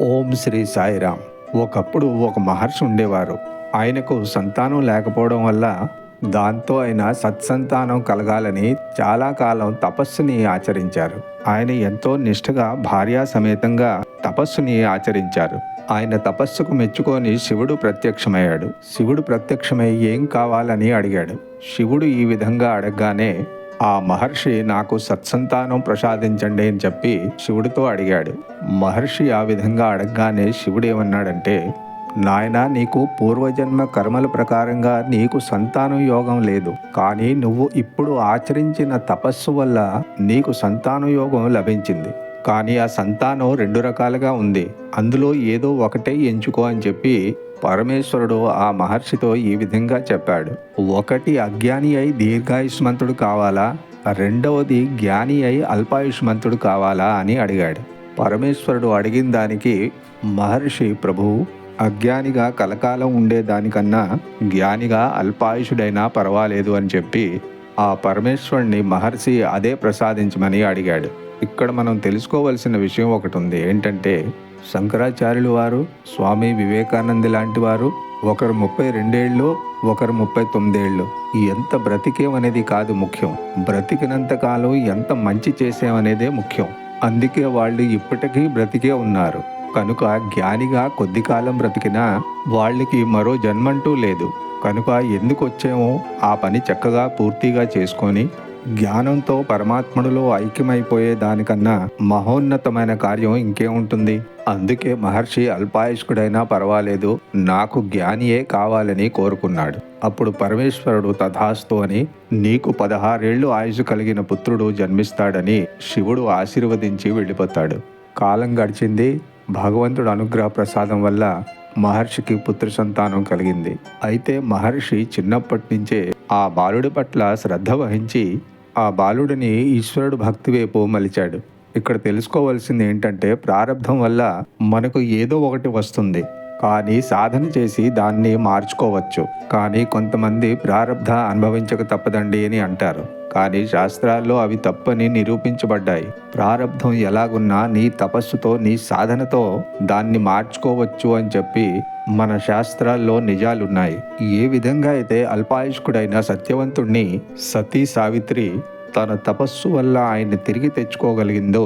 ఓం శ్రీ సాయిరామ్. ఒకప్పుడు ఒక మహర్షి ఉండేవారు. ఆయనకు సంతానం లేకపోవడం వల్ల దాంతో ఆయన సత్సంతానం కలగాలని చాలా కాలం తపస్సుని ఆచరించారు. ఆయన ఎంతో నిష్ఠగా భార్యా సమేతంగా తపస్సుని ఆచరించారు. ఆయన తపస్సుకు మెచ్చుకొని శివుడు ప్రత్యక్షమయ్యాడు. శివుడు ప్రత్యక్షమై ఏం కావాలని అడిగాడు. శివుడు ఈ విధంగా అడగగానే ఆ మహర్షి నాకు సత్సంతానం ప్రసాదించండి అని చెప్పి శివుడితో అడిగాడు. మహర్షి ఆ విధంగా అడగగానే శివుడు ఏమన్నాడంటే నాయన నీకు పూర్వజన్మ కర్మల ప్రకారంగా నీకు సంతానం యోగం లేదు. కానీ నువ్వు ఇప్పుడు ఆచరించిన తపస్సు వల్ల నీకు సంతాన యోగం లభించింది. కానీ ఆ సంతానం రెండు రకాలుగా ఉంది. అందులో ఏదో ఒకటే ఎంచుకో అని చెప్పి పరమేశ్వరుడు ఆ మహర్షితో ఈ విధంగా చెప్పాడు. ఒకటి అజ్ఞాని అయి దీర్ఘాయుష్మంతుడు కావాలా? రెండవది జ్ఞాని అయి అల్పాయుష్మంతుడు కావాలా అని అడిగాడు. పరమేశ్వరుడు అడిగిన దానికి మహర్షి ప్రభువు అజ్ఞానిగా కలకాలం ఉండేదానికన్నా జ్ఞానిగా అల్పాయుషుడైనా పర్వాలేదు అని చెప్పి ఆ పరమేశ్వరుణ్ణి మహర్షి అదే ప్రసాదించమని అడిగాడు. ఇక్కడ మనం తెలుసుకోవలసిన విషయం ఒకటి ఉంది. ఏంటంటే శంకరాచార్యులు వారు స్వామి వివేకానంద లాంటి వారు ఒకరు ముప్పై రెండేళ్ళు ఒకరు ముప్పై తొమ్మిదేళ్ళు. ఎంత బ్రతికేమనేది కాదు ముఖ్యం. బ్రతికినంత కాలం ఎంత మంచి చేసామనేదే ముఖ్యం. అందుకే వాళ్ళు ఇప్పటికీ బ్రతికే ఉన్నారు. కనుక జ్ఞానిగా కొద్ది కాలం బ్రతికినా వాళ్ళకి మరో జన్మంటూ లేదు. కనుక ఎందుకు వచ్చామో ఆ పని చక్కగా పూర్తిగా చేసుకొని జ్ఞానంతో పరమాత్ముడిలో ఐక్యమైపోయే దానికన్నా మహోన్నతమైన కార్యం ఇంకేముంటుంది అందుకే మహర్షి అల్పాయుష్కుడైనా పర్వాలేదు నాకు జ్ఞానియే కావాలని కోరుకున్నాడు. అప్పుడు పరమేశ్వరుడు తథాస్తు అని నీకు పదహారేళ్ళు ఆయుష్ కలిగిన పుత్రుడు జన్మిస్తాడని శివుడు ఆశీర్వదించి వెళ్ళిపోతాడు. కాలం గడిచింది భగవంతుడు అనుగ్రహ ప్రసాదం వల్ల మహర్షికి పుత్ర సంతానం కలిగింది. అయితే మహర్షి చిన్నప్పటి నుంచే ఆ బాలుడి పట్ల శ్రద్ధ వహించి ఆ బాలుడిని ఈశ్వరుడు భక్తి వైపు మలిచాడు. ఇక్కడ తెలుసుకోవాల్సింది ఏంటంటే ప్రారంధం వల్ల మనకు ఏదో ఒకటి వస్తుంది. కానీ సాధన చేసి దాన్ని మార్చుకోవచ్చు. కానీ కొంతమంది ప్రారంధ అనుభవించక తప్పదండి అని అంటారు. కానీ శాస్త్రాల్లో అవి తప్పని నిరూపించబడ్డాయి. ప్రారంధం ఎలాగున్నా నీ తపస్సుతో నీ సాధనతో దాన్ని మార్చుకోవచ్చు అని చెప్పి మన శాస్త్రాల్లో నిజాలున్నాయి. ఏ విధంగా అయితే అల్పాయుష్కుడైన సత్యవంతుణ్ణి సతీ సావిత్రి తన తపస్సు వల్ల ఆయన్ని తిరిగి తెచ్చుకోగలిగిందో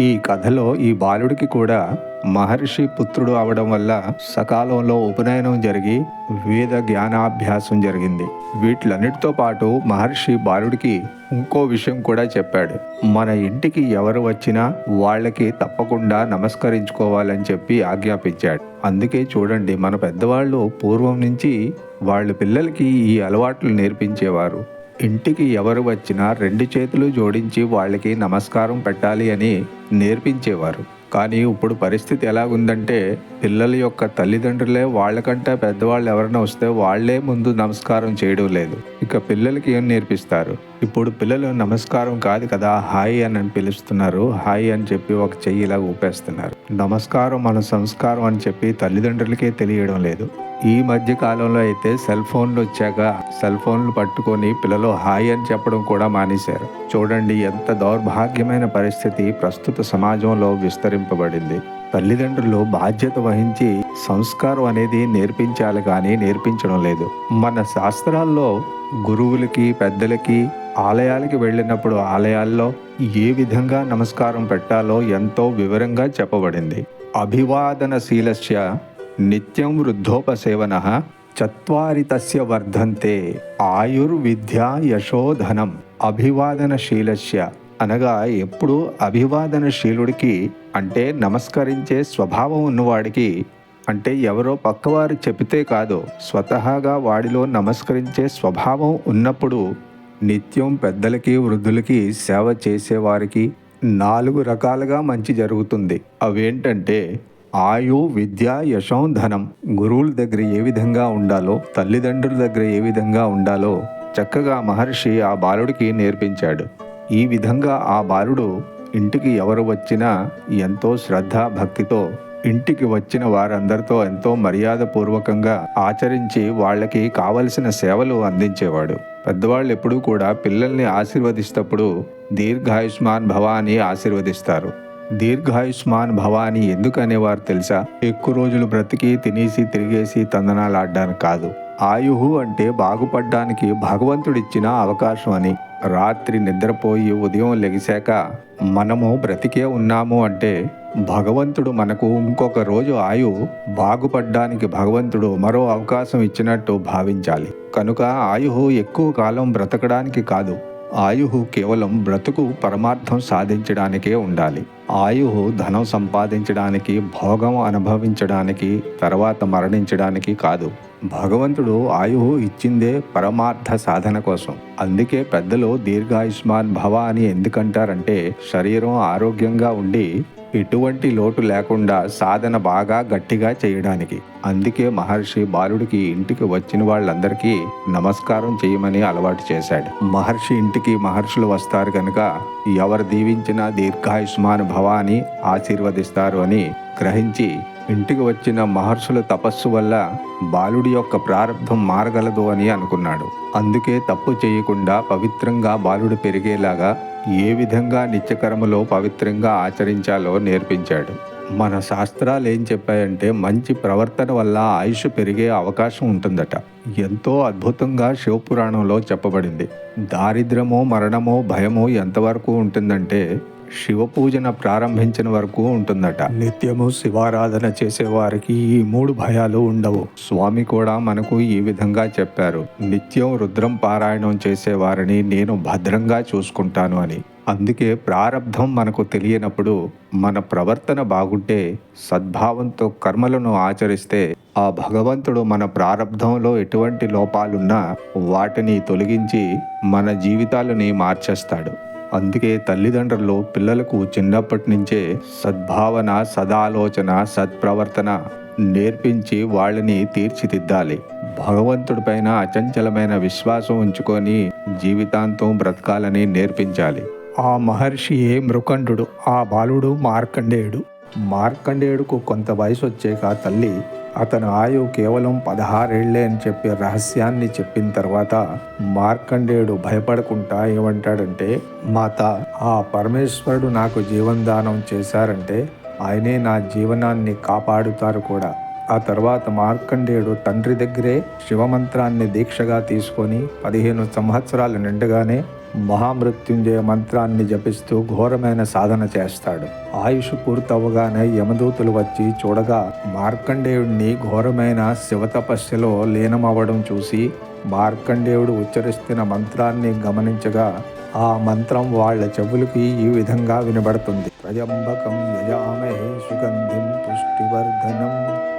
ఈ కథలో ఈ బాలుడికి కూడా మహర్షి పుత్రుడు అవడం వల్ల సకాలంలో ఉపనయనం జరిగి వేద జ్ఞానాభ్యాసం జరిగింది. వీటిలన్నిటితో పాటు మహర్షి బాలుడికి ఇంకో విషయం కూడా చెప్పాడు. మన ఇంటికి ఎవరు వచ్చినా వాళ్ళకి తప్పకుండా నమస్కరించుకోవాలని చెప్పి ఆజ్ఞాపించాడు. అందుకే చూడండి మన పెద్దవాళ్ళు పూర్వం నుంచి వాళ్ళ పిల్లలకి ఈ అలవాట్లు నేర్పించేవారు. ఇంటికి ఎవరు వచ్చినా రెండు చేతులు జోడించి వాళ్ళకి నమస్కారం పెట్టాలి అని నేర్పించేవారు. కానీ ఇప్పుడు పరిస్థితి ఎలాగుందంటే పిల్లల యొక్క తల్లిదండ్రులే వాళ్ళకంటే పెద్దవాళ్ళు ఎవరైనా వస్తే వాళ్ళే ముందు నమస్కారం చేయడం లేదు. ఇక పిల్లలకి ఏం నేర్పిస్తారు? ఇప్పుడు పిల్లలు నమస్కారం కాదు కదా హాయ్ అని పిలుస్తున్నారు. హాయ్ అని చెప్పి ఒక చెయ్యి ఇలా ఊపేస్తున్నారు. నమస్కారం మన సంస్కారం అని చెప్పి తల్లిదండ్రులకే తెలియడం లేదు. ఈ మధ్య కాలంలో అయితే సెల్ ఫోన్లు వచ్చాక సెల్ ఫోన్లు పట్టుకొని పిల్లలు హాయ్ అని చెప్పడం కూడా మానేశారు. చూడండి ఎంత దౌర్భాగ్యమైన పరిస్థితి ప్రస్తుత సమాజంలో విస్తరింపబడింది. తల్లిదండ్రులు బాధ్యత వహించి సంస్కారం అనేది నేర్పించాలి కానీ నేర్పించడం లేదు. మన శాస్త్రాల్లో గురువులకి పెద్దలకి ఆలయాలకి వెళ్ళినప్పుడు ఆలయాల్లో ఏ విధంగా నమస్కారం పెట్టాలో ఎంతో వివరంగా చెప్పబడింది. అభివాదనశీలస్య నిత్యం వృద్ధోపసేవన చత్వారి తస్య వర్ధంతే ఆయుర్విద్యా యశోధనం అభివాదనశీలస్య అనగా ఎప్పుడు అభివాదనశీలుడికి అంటే నమస్కరించే స్వభావం ఉన్నవాడికి అంటే ఎవరో పక్కవారు చెబితే కాదు స్వతహాగా వాడిలో నమస్కరించే స్వభావం ఉన్నప్పుడు నిత్యం పెద్దలకి వృద్ధులకి సేవ చేసేవారికి నాలుగు రకాలుగా మంచి జరుగుతుంది. అవేంటంటే ఆయు విద్య యశం ధనం. గురువుల దగ్గర ఏ విధంగా ఉండాలో తల్లిదండ్రుల దగ్గర ఏ విధంగా ఉండాలో చక్కగా మహర్షి ఆ బాలుడికి నేర్పించాడు. ఈ విధంగా ఆ బాలుడు ఇంటికి ఎవరు వచ్చినా ఎంతో శ్రద్ధ భక్తితో ఇంటికి వచ్చిన వారందరితో ఎంతో మర్యాదపూర్వకంగా ఆచరించి వాళ్ళకి కావలసిన సేవలు అందించేవాడు. పెద్దవాళ్ళు ఎప్పుడూ కూడా పిల్లల్ని ఆశీర్వదిస్తప్పుడు దీర్ఘాయుష్మాన్ భవ అని ఆశీర్వదిస్తారు. దీర్ఘాయుష్మాన్ భవాని ఎందుకు అనేవారు తెలుసా? ఎక్కువ రోజులు బ్రతికి తినేసి తిరిగేసి తందనాలాడడానికి కాదు. ఆయుహు అంటే బాగుపడ్డానికి భగవంతుడిచ్చిన అవకాశం అని. రాత్రి నిద్రపోయి ఉదయం లెగిశాక మనము బ్రతికే ఉన్నాము అంటే భగవంతుడు మనకు ఇంకొక రోజు ఆయు బాగుపడ్డానికి భగవంతుడు మరో అవకాశం ఇచ్చినట్టు భావించాలి. కనుక ఆయుహు ఎక్కువ కాలం బ్రతకడానికి కాదు. ఆయుహు కేవలం బ్రతుకు పరమార్థం సాధించడానికే ఉండాలి. ఆయుహు ధనం సంపాదించడానికి భోగం అనుభవించడానికి తర్వాత మరణించడానికి కాదు. భగవంతుడు ఆయుహు ఇచ్చిందే పరమార్థ సాధన కోసం. అందుకే పెద్దలు దీర్ఘాయుష్మాన్ భవ అని ఎందుకంటారంటే శరీరం ఆరోగ్యంగా ఉండి ఎటువంటి లోటు లేకుండా సాధన బాగా గట్టిగా చేయడానికి. అందుకే మహర్షి బాలుడికి ఇంటికి వచ్చిన వాళ్ళందరికీ నమస్కారం చేయమని అలవాటు చేశాడు. మహర్షి ఇంటికి మహర్షులు వస్తారు కనుక ఎవరు దీవించినా దీర్ఘాయుష్మాన్ భవ అని ఆశీర్వదిస్తారు అని గ్రహించి ఇంటికి వచ్చిన మహర్షుల తపస్సు వల్ల బాలుడి యొక్క ప్రారంభం మారగలదు అని అనుకున్నాడు. అందుకే తప్పు చేయకుండా పవిత్రంగా బాలుడు పెరిగేలాగా ఏ విధంగా నిత్యకర్మలో పవిత్రంగా ఆచరించాలో నేర్పించాడు. మన శాస్త్రాలు ఏం చెప్పాయంటే మంచి ప్రవర్తన వల్ల ఆయుష్ పెరిగే అవకాశం ఉంటుందట. ఎంతో అద్భుతంగా శివపురాణంలో చెప్పబడింది. దారిద్రమో మరణమో భయమో ఎంతవరకు ఉంటుందంటే శివ పూజన ప్రారంభించిన వరకు ఉంటుందట. నిత్యము శివారాధన చేసేవారికి ఈ మూడు భయాలు ఉండవు. స్వామి కూడా మనకు ఈ విధంగా చెప్పారు. నిత్యం రుద్రం పారాయణం చేసేవారిని నేను భద్రంగా చూసుకుంటాను అని. అందుకే ప్రారంధం మనకు తెలియనప్పుడు మన ప్రవర్తన బాగుంటే సద్భావంతో కర్మలను ఆచరిస్తే ఆ భగవంతుడు మన ప్రారంధంలో ఎటువంటి లోపాలున్నా వాటిని తొలగించి మన జీవితాలని మార్చేస్తాడు. అందుకే తల్లిదండ్రులు పిల్లలకు చిన్నప్పటి నుంచే సద్భావన సదాలోచన సత్ప్రవర్తన నేర్పించి వాళ్ళని తీర్చిదిద్దాలి. భగవంతుడిపైన అచంచలమైన విశ్వాసం ఉంచుకొని జీవితాంతం బ్రతకాలని నేర్పించాలి. ఆ మహర్షియే మృకండు ఆ బాలుడు మార్కండేయుడు. మార్కండేయుడుకు కొంత వయసు వచ్చాక తల్లి అతను ఆయు కేవలం పదహారేళ్ళే అని చెప్పి రహస్యాన్ని చెప్పిన తర్వాత మార్కండేయుడు భయపడకుండా ఏమంటాడంటే మాత ఆ పరమేశ్వరుడు నాకు జీవనదానం చేశారంటే ఆయనే నా జీవనాన్ని కాపాడుతారు కూడా. ఆ తర్వాత మార్కండేయుడు తండ్రి దగ్గరే శివమంత్రాన్ని దీక్షగా తీసుకొని పదిహేను సంవత్సరాలు నిండగానే మహామృత్యుంజయ మంత్రాన్ని జపిస్తూ ఘోరమైన సాధన చేస్తాడు. ఆయుష్ పూర్తవగానే యమదూతులు వచ్చి చూడగా మార్కండేయుడిని ఘోరమైన శివతపస్యలో లీనమవ్వడం చూసి మార్కండేయుడు ఉచ్చరిస్తున్న మంత్రాన్ని గమనించగా ఆ మంత్రం వాళ్ళ చెవులకి ఈ విధంగా వినబడుతుంది. ప్రజంబకం యజామహే సుగంధిం పుష్టివర్ధనం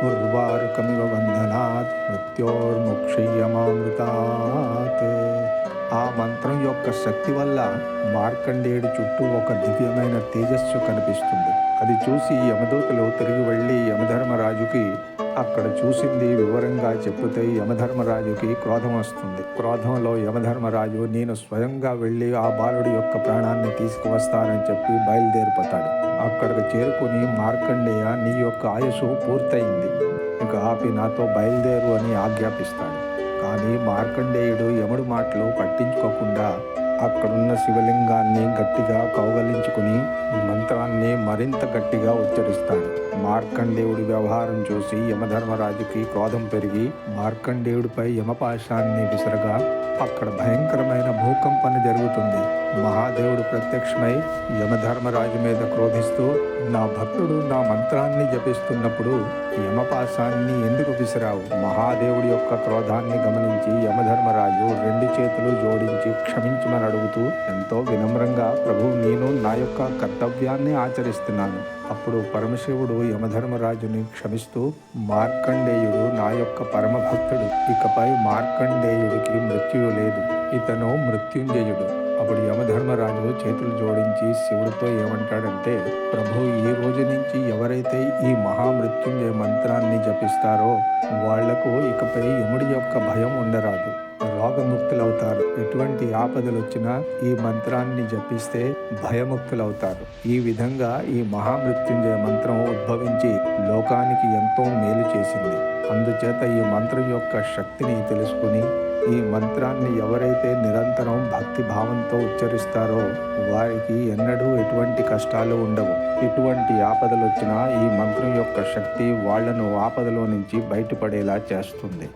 ఉర్వారుకమివ బంధనాత్ మృత్యోర్ముక్షీయమామృతాత్. ఆ మంత్రం యొక్క శక్తి వల్ల మార్కండేయుడి చుట్టూ ఒక దివ్యమైన తేజస్సు కనిపిస్తుంది. అది చూసి యమదూతలు తిరిగి వెళ్ళి యమధర్మరాజుకి అక్కడ చూసింది వివరంగా చెప్పుతే యమధర్మరాజుకి క్రోధం వస్తుంది. క్రోధంలో యమధర్మరాజు నేను స్వయంగా వెళ్ళి ఆ బాలుడి యొక్క ప్రాణాన్ని తీసుకువస్తానని చెప్పి బయలుదేరిపోతాడు. అక్కడికి చేరుకుని మార్కండేయ నీ యొక్క ఆయుసు పూర్తయింది. ఇక ఆపి నాతో బయలుదేరు అని ఆజ్ఞాపిస్తాడు. కానీ మార్కండేయుడు యముడు మాటలు పట్టించుకోకుండా అక్కడున్న శివలింగాన్ని గట్టిగా కౌగలించుకుని మంత్రాన్ని మరింత గట్టిగా ఉచ్చరిస్తాడు. మార్కండేవుడి వ్యవహారం చూసి యమధర్మరాజుకి క్రోధం పెరిగి మార్కండేవుడిపై యమపాశాన్ని విసరగా అక్కడ భయంకరమైన భూకంపన జరుగుతుంది. మహాదేవుడు ప్రత్యక్షమై యమధర్మరాజు మీద క్రోధిస్తూ నా భక్తుడు నా మంత్రాన్ని జపిస్తున్నప్పుడు యమపాశాన్ని ఎందుకు విసిరావు మహాదేవుడి యొక్క క్రోధాన్ని గమనించి యమధర్మరాజు రెండు చేతులు జోడించి క్షమించమని అడుగుతూ ఎంతో వినమ్రంగా ప్రభు నేను నా యొక్క కర్తవ్యాన్ని ఆచరిస్తున్నాను. అప్పుడు పరమశివుడు యమధర్మరాజుని క్షమిస్తూ మార్కండేయుడు నా యొక్క పరమభక్తుడు. ఇకపై మార్కండేయుడికి మృత్యువు లేదు. ఇతను మృత్యుంజయుడు. అప్పుడు యమధర్మరాజు చేతులు జోడించి శివుడితో ఏమంటాడంటే ప్రభు ఈ రోజు నుంచి ఎవరైతే ఈ మహామృత్యుంజయ మంత్రాన్ని జపిస్తారో వాళ్ళకు ఇకపై యముడి యొక్క భయం ఉండరాదు. రోగముక్తులవుతారు. ఎటువంటి ఆపదలు వచ్చినా ఈ మంత్రాన్ని జపిస్తే భయముక్తులవుతారు. ఈ విధంగా ఈ మహామృత్యుంజయ మంత్రం ఉద్భవించి లోకానికి ఎంతో మేలు చేసింది. అందుచేత ఈ మంత్రం యొక్క శక్తిని తెలుసుకుని ఈ మంత్రాన్ని ఎవరైతే నిరంతరం భక్తి భావంతో ఉచ్చరిస్తారో వారికి ఎన్నడూ ఎటువంటి కష్టాలు ఉండవు. ఎటువంటి ఆపదలు వచ్చినా ఈ మంత్రం యొక్క శక్తి వాళ్ళను ఆపదలో నుంచి బయటపడేలా చేస్తుంది.